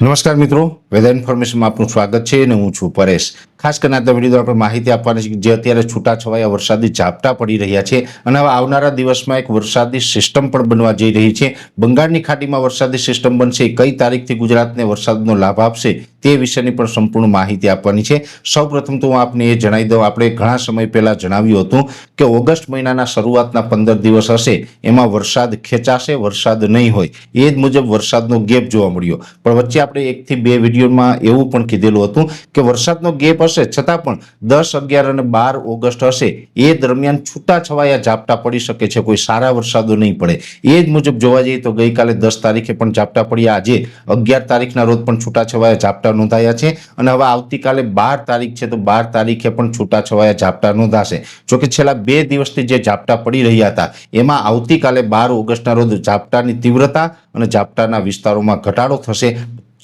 નમસ્કાર મિત્રો વેધર ઇન્ફોર્મેશનમાં આપનું સ્વાગત છે અને હું છું પરેશ. ખાસ કરીને આજના વીડિયો આપણે માહિતી આપવાની જે અત્યારે છૂટાછવાયા વરસાદી ઝાપટા પડી રહ્યા છે અને હવે આવનારા દિવસમાં એક વરસાદી સિસ્ટમ પણ બનવા જઈ રહી છે. બંગાળની ખાડીમાં વરસાદી સિસ્ટમ બનશે કઈ તારીખથી ગુજરાતને વરસાદનો લાભ આપશે તે વિશેની પણ સંપૂર્ણ માહિતી આપવાની છે. સૌપ્રથમ તો હું આપને એ જણાવી દઉં, આપણે ઘણા સમય પહેલાં જણાવ્યું હતું કે ઓગસ્ટ મહિનાના શરૂઆતના પંદર દિવસ હશે, એમાં વરસાદ ખેંચાશે, વરસાદ નહીં હોય. એ જ મુજબ વરસાદનો ગેપ જોવા મળ્યો. પણ વચ્ચે આપણે એકથી બે વિડીયોમાં એવું પણ કીધેલું હતું કે વરસાદનો ગેપ હશે. છતાં પણ દસ, અગિયાર અને બાર ઓગસ્ટ હશે. એ દરમિયાન છૂટાછવાયા ઝાપટા પડી શકે છે. કોઈ સારા વરસાદો નહીં પડે. એ જ મુજબ જોવા જઈએ તો ગઈકાલે દસ તારીખે પણ ઝાપટા પડ્યા આજે અગિયાર તારીખના રોજ પણ છૂટા છવાયા ઝાપટા નોંધાયા છે. અને હવે આવતીકાલે બાર તારીખ છે તો બાર તારીખે પણ છૂટાછવાયા ઝાપટા નોંધાશે. જોકે છેલ્લા બે દિવસથી જે ઝાપટા પડી રહ્યા હતા, એમાં આવતીકાલે બાર ઓગસ્ટના રોજ ઝાપટાની તીવ્રતા અને ઝાપટાના વિસ્તારોમાં ઘટાડો થશે.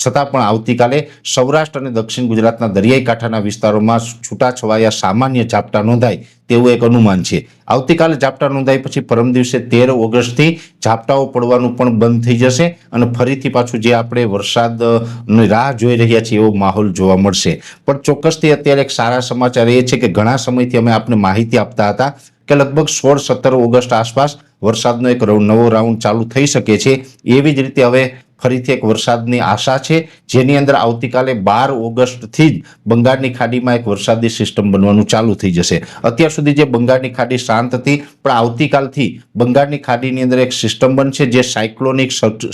છતાં પણ આવતીકાલે સૌરાષ્ટ્ર અને દક્ષિણ ગુજરાતના દરિયાઈ કાંઠાના વિસ્તારોમાં છૂટાછવાયા સામાન્ય ઝાપટા નોંધાય તેવું એક અનુમાન છે. આવતીકાલે ઝાપટા નોંધાય પછી પરમ દિવસે તેર ઓગસ્ટથી ઝાપટાઓ પડવાનું પણ બંધ થઈ જશે અને ફરીથી પાછું જે આપણે વરસાદની રાહ જોઈ રહ્યા છીએ એવો માહોલ જોવા મળશે. પણ ચોક્કસથી અત્યારે એક સારા સમાચાર એ છે કે ઘણા સમયથી અમે આપને માહિતી આપતા હતા કે લગભગ સોળ, સત્તર ઓગસ્ટ આસપાસ વરસાદનો એક નવો રાઉન્ડ ચાલુ થઈ શકે છે. એવી જ રીતે હવે ફરીથી એક વરસાદની આશા છે. જેની અંદર આવતીકાલે બાર ઓગસ્ટથી જ બંગાળની ખાડીમાં એક વરસાદી સિસ્ટમ બનવાનું ચાલુ થઈ જશે. અત્યાર સુધી જે બંગાળની ખાડી શાંત હતી, પણ આવતીકાલથી બંગાળની ખાડીની અંદર એક સિસ્ટમ બનશે જે સાયક્લોનિક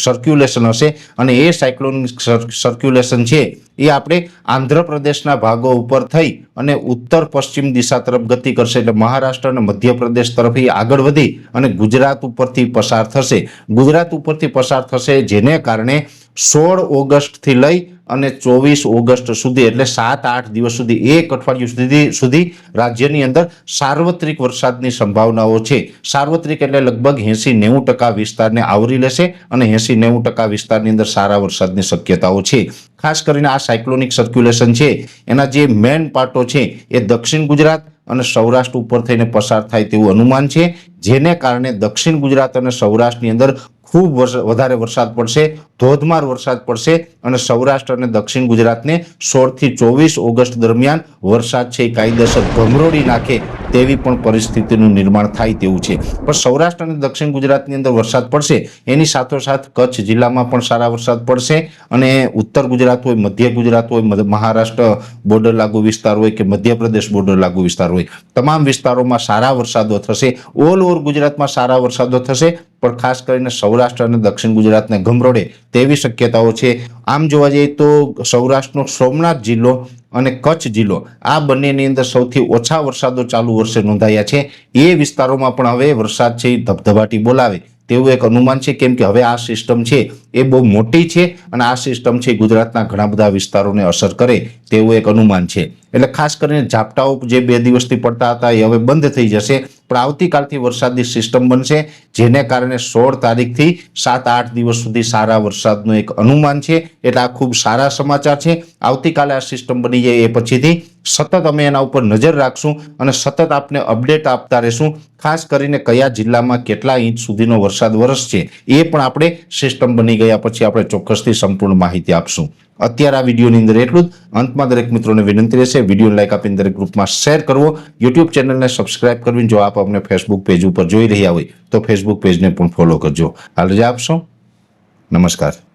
સર્ક્યુલેશન હશે. અને એ સાયક્લોનિક સર્ક્યુલેશન છે એ આપણે આંધ્રપ્રદેશના ભાગો ઉપર થઈ અને ઉત્તર પશ્ચિમ દિશા તરફ ગતિ કરશે એટલે મહારાષ્ટ્ર અને મધ્યપ્રદેશ તરફ આગળ વધી અને ગુજરાત ઉપરથી પસાર થશે. ગુજરાત ઉપરથી પસાર થશે જેને કારણે સોળ ઓગસ્ટથી લઈ અને ચોવીસ ઓગસ્ટ સુધી, એટલે સાત આઠ દિવસ સુધી, એક અઠવાડિયું સુધી સુધી રાજ્યની અંદર સાર્વત્રિક વરસાદની સંભાવનાઓ છે. સાર્વત્રિક એટલે લગભગ એંસી નેવું ટકા વિસ્તારને આવરી લેશે અને એંસી નેવું ટકા વિસ્તારની અંદર સારા વરસાદની શક્યતાઓ છે. ખાસ કરીને આ સાયક્લોનિક સર્ક્યુલેશન છે. એના જે મેન પાર્ટો છે એ દક્ષિણ ગુજરાત અને સૌરાષ્ટ્ર ઉપર થઈને પસાર થાય તેવું અનુમાન છે. જેને કારણે દક્ષિણ ગુજરાત અને સૌરાષ્ટ્રની અંદર ખૂબ વધારે વરસાદ પડશે, ધોધમાર વરસાદ પડશે અને સૌરાષ્ટ્ર અને દક્ષિણ ગુજરાતને સોળથી ચોવીસ ઓગસ્ટ દરમિયાન વરસાદ છે કાયદેસર ભમરોડી નાખે તેવી પણ પરિસ્થિતિનું નિર્માણ થાય તેવું છે. પણ સૌરાષ્ટ્ર અને દક્ષિણ ગુજરાતની અંદર વરસાદ પડશે, એની સાથોસાથ કચ્છ જિલ્લામાં પણ સારા વરસાદ પડશે અને ઉત્તર ગુજરાત હોય, મધ્ય ગુજરાત હોય મહારાષ્ટ્ર બોર્ડર લાગુ વિસ્તાર હોય કે મધ્યપ્રદેશ બોર્ડર લાગુ વિસ્તાર હોય, તમામ વિસ્તારોમાં સારા વરસાદો થશે. ઓલ ઓવર ગુજરાતમાં સારા વરસાદો થશે, પણ ખાસ કરીને સૌરાષ્ટ્ર અને દક્ષિણ ગુજરાતને ગમરોડે તેવી શક્યતાઓ છે. આમ જોવા જઈએ તો સૌરાષ્ટ્રનો સોમનાથ જિલ્લો અને કચ્છ જિલ્લો આ બંનેની અંદર સૌથી ઓછા વરસાદો ચાલુ વર્ષે નોંધાયા છે. એ વિસ્તારોમાં પણ હવે વરસાદ છે ધબધબાટી બોલાવે. તેવું એક અનુમાન છે, કેમ કે હવે આ સિસ્ટમ છે એ બહુ મોટી છે અને આ સિસ્ટમ છે ગુજરાતના ઘણા બધા વિસ્તારોને અસર કરે તેવું એક અનુમાન છે. એટલે ખાસ કરીને ઝાપટાઓ જે બે દિવસથી પડતા હતા એ હવે બંધ થઈ જશે, પણ આવતીકાલથી વરસાદની સિસ્ટમ બનશે, જેને કારણે સોળ તારીખથી સાત આઠ દિવસ સુધી સારા વરસાદનું એક અનુમાન છે. એટલે આ ખૂબ સારા સમાચાર છે. આવતીકાલે આ સિસ્ટમ બની જાય એ પછીથી. સતત અમે એના ઉપર નજર રાખશું અને સતત આપને અપડેટ આપતા રહેશું, ખાસ કરીને કયા જિલ્લામાં કેટલા ઇંચ સુધીનો વરસાદ વરસશે એ પણ આપણે સિસ્ટમ બની ગયા પછી આપણે ચોક્કસથી સંપૂર્ણ માહિતી આપશું. અત્યારે આ વિડીયોની અંદર એટલું જ. અંતમાં દરેક મિત્રોને વિનંતી રહેશે વીડિયો લાઇક આપીને દરેક ગ્રુપમાં શેર કરવો. યુટ્યુબ ચેનલને સબસ્ક્રાઇબ કરવી જો આપ અમને ફેસબુક પેજ ઉપર જોઈ રહ્યા હોય, તો ફેસબુક પેજને પણ ફોલો કરજો. હાલ રજા આપશો. નમસ્કાર.